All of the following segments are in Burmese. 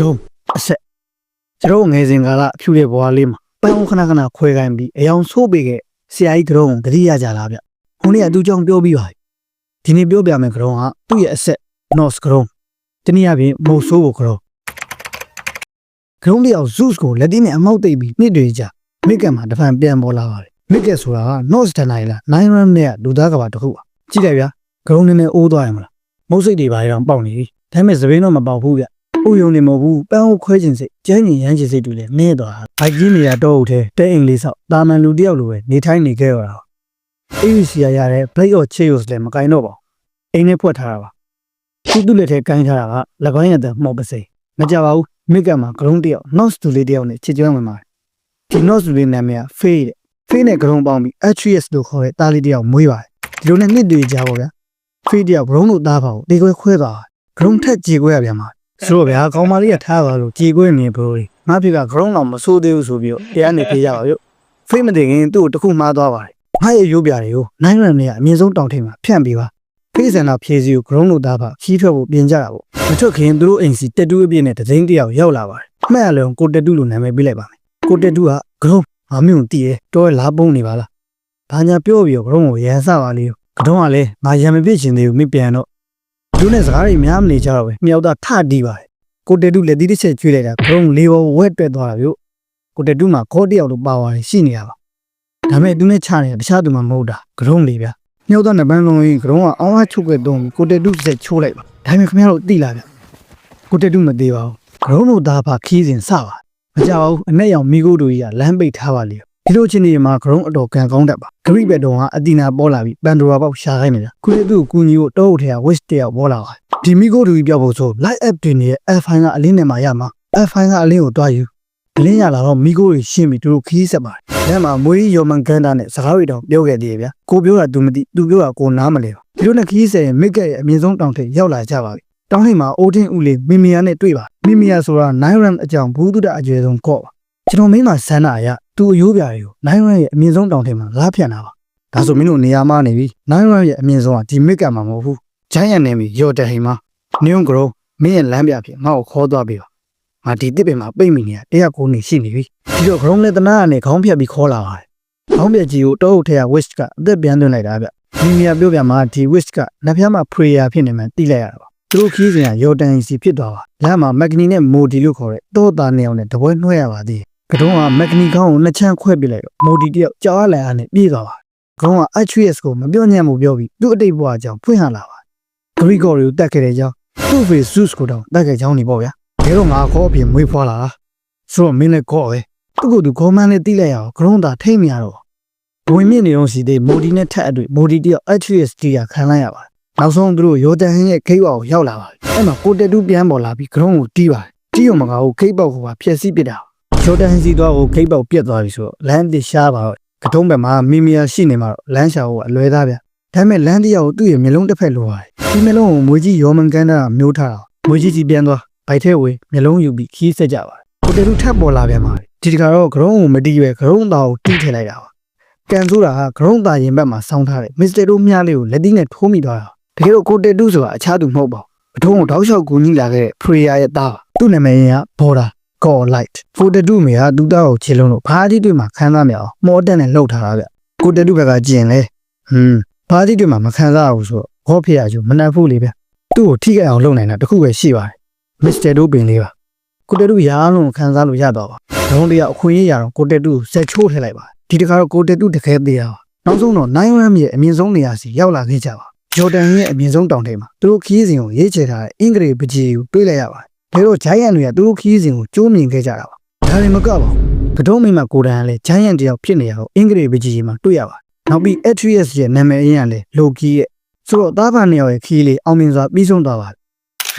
တုံးအဆက်ကျွန်တော်ငယ်စဉ်ကာလအဖြူတဲ့ဘွားလေးမှာပန်းအောင်ခဏခဏခွဲခိုင်းပြီးအယောင်ဆိုးပေးခဲ့ဆရာကြီးကတုံးကိုတတိရကြလားဗျဟိုနေ့ကသူ့ကြောင့်ပြောပြီးပါပြီဒီနေ့ပြောပြမယ်ကတုံးကသူ့ရဲ့အဆက် North ကတုံးတနည်းအားဖြင့်မုတ်ဆိုးကိုကတုံးကတုံးတယောက် Zeus ကိုလက်သေးနဲ့အမောက်သိပ်ပြီးနှစ်တွေကြာမိကက်မှာတဖန်ပြန်ပေါ်လာပါတယ်မိကက်ဆိုတာက North တနိုင်လား9 run နဲ့ကလူသားကဘာတစ်ခုပါကြည့်တယ်ဗျာကတုံးနည်းနည်းအိုးသွားရမလားမုတ်စိတ်တွေပါရအောင်ပေါက်နေပြီဒါပေမဲ့သပင်းတော့မပေါက်ဘူးဗျ ဥယုံနေမဟုတ်ဘူးပန်းဟုတ်ခွဲခြင်းစိတ်ကျန်းကျင်ရမ်းခြင်းစိတ်တွေလည်းနည်းသွားတာဘိုက်ကြီးနေရတော့ဟုတ်တဲ့တဲအိမ်လေးဆောက်တာမန်လူတယောက်လိုပဲနေထိုင်နေခဲ့ရတာအေးစီရရတဲ့ Blade of Chaos လည်းမကင်တော့ပါဘူးအိမ်နဲ့ဖွက်ထားတာပါသူ့သူ့လက်ထဲကင်ထားတာက၎င်းရဲ့တဲ့မော်ပစိမကြပါဘူးမိကမှာဂရုံးတယောက် North တူလေးတယောက်နဲ့ချစ်ကျွမ်းဝင်ပါတယ်ဒီ North တူလေးနာမည်က Faye တဲ့ Faye နဲ့ဂရုံးပေါင်းပြီး Atreus လို့ခေါ်တဲ့တားလေးတယောက်မွေးပါတယ်ဒီလိုနဲ့နှစ်တွေကြာပါဗျာ Faye တယောက်ဂရုံးလို့သားပါကိုတေခွဲခွဲသွားဂရုံးထက်ကြေခွဲရပြန်ပါ ဆိုတော့ဗျာကောင်းမလေးကထားပါလို့ကြေခွဲနေဘလို့ငါဖေကဂရုံးတော့မဆိုးသေးဘူးဆိုပြီးတော့တရားနေဖေးရပါရုပ်ဖိတ်မတင်ခင်သူ့ကိုတစ်ခုမှားသွားပါတယ်ငါရဲ့ရုပ်ပြတွေကိုနိုင်ရံနေကအမြင့်ဆုံးတောင်ထိပ်မှာဖြန့်ပေးပါဖိစံတော့ဖြည့်စီကိုဂရုံးလို့သားပါခီးထွက်ဖို့ပြင်ကြတာပေါ့မထွက်ခင်သူတို့အိမ်စီတက်တူးအပြည့်နဲ့တသိန်းတယောက်ရောက်လာပါတယ်မှတ်ရလုံးကိုတက်တူးလို့နာမည်ပေးလိုက်ပါမယ်ကိုတက်တူးကဂရုံးငါမျိုးတည်ရဲတော့လာပုံးနေပါလားဘာညာပြောပြီးတော့ဂရုံးကိုရန်ဆပါလေကတုံးကလည်းငါရံမပြစ်ချင်သေးဘူးမိပြန်တော့ သူနဲ့စကားတွေများမနေကြတော့ပဲမြောက်သားထတီးပါတယ်ကိုတက်တူးလက်သီးတစ်ချက်ကျွေးလိုက်တာဂရုံးလေးဘောဝက်တွက်သွားတာဗျကိုတက်တူးမှာခေါ်တယောက်လိုပါသွားတယ်ရှိနေတာပါဒါပေမဲ့သူနဲ့ချနေတာတခြားသူမှမဟုတ်တာဂရုံးလေးဗျမြောက်သားနှစ်ပန်းလုံးကြီးဂရုံးကအောင်းအားချုပ်ခဲ့တော့ကိုတက်တူးတစ်ချက်ချိုးလိုက်ပါဒါပေမဲ့ခင်ဗျားတို့သိလားဗျကိုတက်တူးမသေးပါဘူးဂရုံးတို့သားပါခီးစဉ်စပါမကြပါဘူးအနက်ရောင်မိကိုတို့ကြီးကလမ်းပိတ်ထားပါလေ ဒီလိုချင်းနေမှာဂရုံးအတော်ကန်ကောင်းတတ်ပါဂရိဘက်တော်ကအတီနာပေါ်လာပြီးပန်ဒိုရာပေါက်ရှာခိုင်းနေတာခုလေသူ့ကိုကူညီဖို့တောအုပ်ထဲက wish တယောက်ပေါ်လာပါဒီမိကိုတို့ကြီးပြောက်ဖို့ဆို live app တွေနေတဲ့ F5 ကအလင်းနဲ့မှာရမှာ F5 ကအလင်းကိုတွားယူအလင်းရလာတော့မိကိုတွေရှင်းပြီးသူတို့ခီးဆက်ပါတယ်ဒါမှမွေးယောမန်ကန်တာနဲ့စကားတွေတော့ပြောခဲ့သေးရဲ့ဗျာကိုပြောတာ तू မသိ तू ပြောတာကိုနားမလဲပါဒီလိုနဲ့ခီးဆက်ရင်မိကရဲ့အမြင့်ဆုံးတောင်ထိပ်ရောက်လာကြပါပြီတောင်ထိပ်မှာအိုးထင်းဦးလေးမီမီယာနဲ့တွေ့ပါမီမီယာဆိုတာ9 ram အကြောင်းဘူးတုဒအကျွဲဆုံးကော့ပါ ကျွန်တော်မင်းမှာဆန္ဒအရသူ့အယိုးပြာတွေကို9 ram ရဲ့အမြင့်ဆုံးတောင်ထိပ်မှာလားဖြန့်တာပါဒါဆိုမင်းတို့နေရာမနေပြီ9 ram ရဲ့အမြင့်ဆုံးကဒီမစ်ကမှာမဟုတ်ဘူးဂျိုင်းရန်နေပြီရော်တဟိမ်မှာနျွန်ဂရိုမင်းရဲ့လမ်းပြဖြစ်ငါ့ကိုခေါ်သွားပြီပါငါဒီတစ်ပင်မှာပိတ်မိနေတာတရားကိုနေရှိနေပြီဒီတော့ဂရုံးလက်တနာကနေခေါင်းဖြတ်ပြီးခေါ်လာပါတယ်ခေါင်းပြကြီးကိုတောအုပ်ထဲက wish ကအသက်ပြန်သွင်းလိုက်တာဗျမိမိကပြောပြမှာဒီ wish ကလက်ဖျားမှာ prayer ဖြစ်နေမှတိလိုက်ရတာပါသူတို့ခီးစဉ်ကယော်တန်စီဖြစ်သွားပါလမ်းမှာမက်ကနီနဲ့မိုဒီလို့ခေါ်တဲ့တောသားနေအောင်နဲ့တပွဲနှွှဲရပါသေးတယ် ကတုံးကမက်ကနီခေါင်းကိုနှစ်ချမ်းခွဲပစ်လိုက်တော့မိုဒီတယောက်ကြောက်ရလန်အနေပြေးသွားပါကတုံးက HUS ကိုမပြောညံ့မှုပြောပြီးသူ့အတိတ်ဘဝအကြောင်းဖွင့်ဟလာပါဂရီဂေါ်ရီကိုတတ်ခဲ့တဲ့ကြောင်းသူ့ဖေဆုစ်ကိုတော့တတ်ခဲ့ကြောင်းနေပေါ့ဗျာဘယ်တော့ငါခေါ်အပြင်မွေးဖွားလာလားဆိုတော့မင်းလည်းခေါ်ပဲသူ့ကိုယ်သူခေါ်မှန်းနဲ့တိလိုက်ရအောင်ဂရုံးသာထိမ့်မရတော့ဝင်မြင့်နေတော့စီသေးမိုဒီနဲ့ထက်အတွေ့မိုဒီတယောက် HUS တီးရခံလိုက်ရပါတယ်နောက်ဆုံးသူတို့ရိုတန်ဟင်းရဲ့ခိတ်ဝါကိုရောက်လာပါတယ်အဲ့မှာကိုတက်တူးပြန်ပေါ်လာပြီးဂရုံးကိုတီးပါတယ်တီးရုံမကဘူးခိတ်ပေါက်ကိုပါဖျက်ဆီးပစ်တာ ရိုတန်ဟင်းစီသွားကိုခိတ်ပေါက်ပြက်သွားပြီဆိုတော့လမ်းတစ်ရှားပါတော့ကထုံးဘက်မှာမီမီယာရှိနေမှာတော့လမ်းရှာဖို့အလွဲသားဗျဒါပေမဲ့လမ်းတစ်ယောက်ကိုသူ့ရဲ့မျိုးလုံးတစ်ဖက်လိုပါတယ်ဒီမျိုးလုံးကိုမွေးကြီးရောမန်ကန်တာမျိုးထားတာမွေးကြီးကြီးပြန်သွားဗိုက်ထဲဝေမျိုးလုံးယူပြီးခီးဆက်ကြပါတယ်ကိုတက်တူးထပ်ပေါ်လာပြန်ပါတယ်ဒီတခါတော့ဂရုံးကိုမတီးပဲဂရုံးသားကိုတီးထည့်လိုက်တာပါကန်ဆိုတာကဂရုံးသားရင်ဘက်မှာစောင်းထားတဲ့မစ္စတာတို့မြားလေးကိုလက်သီးနဲ့ထိုးမိသွားတာတကယ်တော့ကိုတက်တူးဆိုတာအခြားသူမဟုတ်ပါဘူးအထုံးကိုတောက်လျှောက်ကူညီလာခဲ့တဲ့ prayer ရဲ့သားပါသူ့နာမည်က border god light ဖိုတက်တူးမေဟာဒူတာကိုခြေလုံးလို့ဘာတိတွေမှာခန်းသားမြောင်မော်တက်နဲ့လှုပ်ထားတာဗျကိုတက်တူးဘက်ကကျင်လဲဟွန်းဘာတိတွေမှာမခန်းစားဘူးဆိုတော့ဘောဖေရကျမနှက်ဘူးလေဗျသူ့ကိုထိခိုက်အောင်လုပ်နိုင်တာတခုပဲရှိပါတယ်မစ္စတာတို့ပင်လေးပါကိုတက်တူးရာလုံးခန်းစားလို့ရတော့ပါဒုံးတရအခွင့်အရေးရတော့ကိုတက်တူးကိုဆက်ချိုးထည့်လိုက်ပါဒီတခါတော့ကိုတက်တူးတခဲသေးရပါနောက်ဆုံးတော့9 ram ရဲ့အမြင့်ဆုံးနေရာစီရောက်လာခဲ့ကြပါဂျော်ဒန်ရဲ့အမြင့်ဆုံးတောင်ထိပ်မှာသူတို့ခီးစဉ်ကိုရေးချယ်ထားတဲ့အင်္ဂလိပ်ပကြီးကိုတွေးလိုက်ရပါတယ် ဒါတော့ဂျိုင်းယန်တွေကသူတို့ခီးစဉ်ကိုကျိုးမြင်ခဲ့ကြတာပါဒါလည်းမကပါဘူးကတုံးမိမကိုတန်ကလည်းဂျိုင်းယန်တယောက်ဖြစ်နေရအောင်အင်္ဂလိပ်ပကြီးမှာတွေ့ရပါတယ်နောက်ပြီး Atreus ရဲ့နာမည်အရင်ကလည်းလိုကီရဲ့ဆိုတော့သားဖာနှစ်ယောက်ရဲ့ခီးလေးအောင်မြင်စွာပြီးဆုံးသွားပါတယ်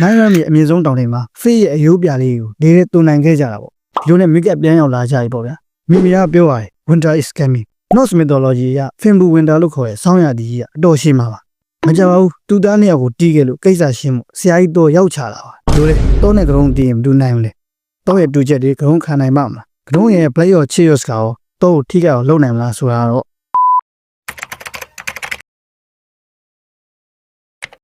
နိုင်ရမ်ရဲ့အမြင့်ဆုံးတောင်ထိပ်မှာဖေးရဲ့အယိုးပြလေးကိုနေရဲတုန်နိုင်ခဲ့ကြတာပေါ့ဒီလိုနဲ့မိကပ်ပြန်ရောက်လာကြပြီပေါ့ဗျာမိမိကပြောရတယ် winter is coming Norse mythology အရ Finbu winter လို့ခေါ်တဲ့ဆောင်းရာသီကြီးကအတော်ရှင်းပါပါမကြပါဘူးသူသားနှစ်ယောက်ကိုတီးခဲ့လို့ကိစ္စရှင်းမှုဆရာကြီးတော့ရောက်ချလာပါ လို့လေတော့နဲ့ကရုံတီးရင်မတူနိုင်ဘူးလေတော့ရဲ့တူချက်တွေကရုံခံနိုင်ပါမလားကရုံရဲ့ play or cheers ကရောတော့ထိခိုက်အောင်လုပ်နိုင်မလားဆိုတာတော့